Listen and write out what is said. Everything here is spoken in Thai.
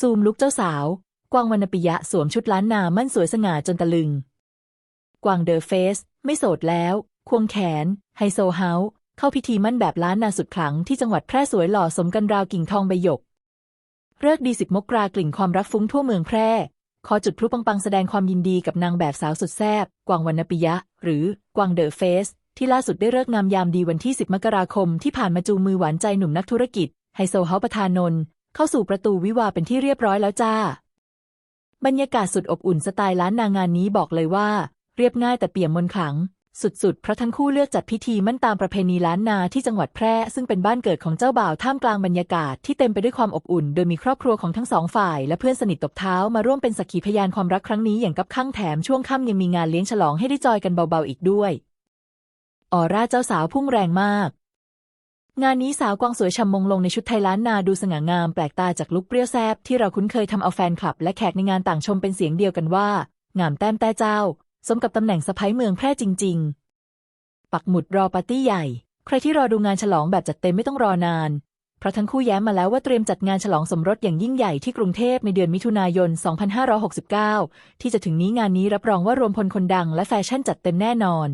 ซูมลุกเจ้าสาว กวางวรรณปิยะสวมชุดล้านนามั่นสวยสง่าจนตะลึง กวางเดอะเฟส ไม่โสดแล้ว ควงแขน ไฮโซเฮาเข้าพิธีมั่นแบบล้านนาสุดขลังที่จังหวัดแพร่สวยหล่อสมกันราวกิ่งทองใบหยกเลิกดีสิบมกรากลิ่นความรักฟุ้งทั่วเมืองแพร่ ขอจุดพลุปังๆ แสดงความยินดีกับนางแบบสาวสุดแซ่บกวางวรรณปิยะ หรือกวางเดอะเฟส ที่ล่าสุดได้เลิกงามยามดีวันที่ 10 มกราคมที่ผ่านมาจูงมือหวานใจหนุ่มนักธุรกิจไฮโซเฮาประธานนท์ เข้าสู่ประตูวิวาเป็นที่เรียบร้อยแล้วจ้า บรรยากาศสุดอบอุ่นสไตล์ล้านนางานนี้บอกเลยว่า เรียบง่ายแต่เปี่ยมมนขลัง สุดๆเพราะทั้งคู่เลือกจัดพิธีมั่นตามประเพณีล้านนาที่จังหวัดแพร่ ซึ่งเป็นบ้านเกิดของเจ้าบ่าวท่ามกลางบรรยากาศที่เต็มไปด้วยความอบอุ่น โดยมีครอบครัวของทั้งสองฝ่าย และเพื่อนสนิทตบเท้ามาร่วมเป็นสักขีพยานความรักครั้งนี้อย่างกับข้างแถมช่วงค่ำยังมีงานเลี้ยงฉลองให้ได้จอยกันเบาๆอีกด้วยออร่าเจ้าสาวพุ่งแรงมาก งานนี้สาวกวางสวยชำมงลงในชุดไทยล้านนาดูสง่างามแปลกตาจากลุคเปรี้ยวแซบที่เราคุ้นเคยทำเอาแฟนคลับ และแขกในงานต่างชมเป็นเสียงเดียวกันว่า งามแต้มแต่เจ้า สมกับตำแหน่งสะพ้ยเมืองแพร่จริง ๆ ปักหมุดรอปาร์ตี้ใหญ่ ใครที่รอดูงานฉลองแบบจัดเต็มไม่ต้องรอนาน เพราะทั้งคู่แย้มมาแล้วว่าเตรียมจัดงานฉลองสมรสอย่างยิ่งใหญ่ที่กรุงเทพในเดือนมิถุนายน 2569 ที่จะถึงนี้งานนี้รับรองว่ารวมพลคนดังและแฟชั่นจัดเต็มแน่นอน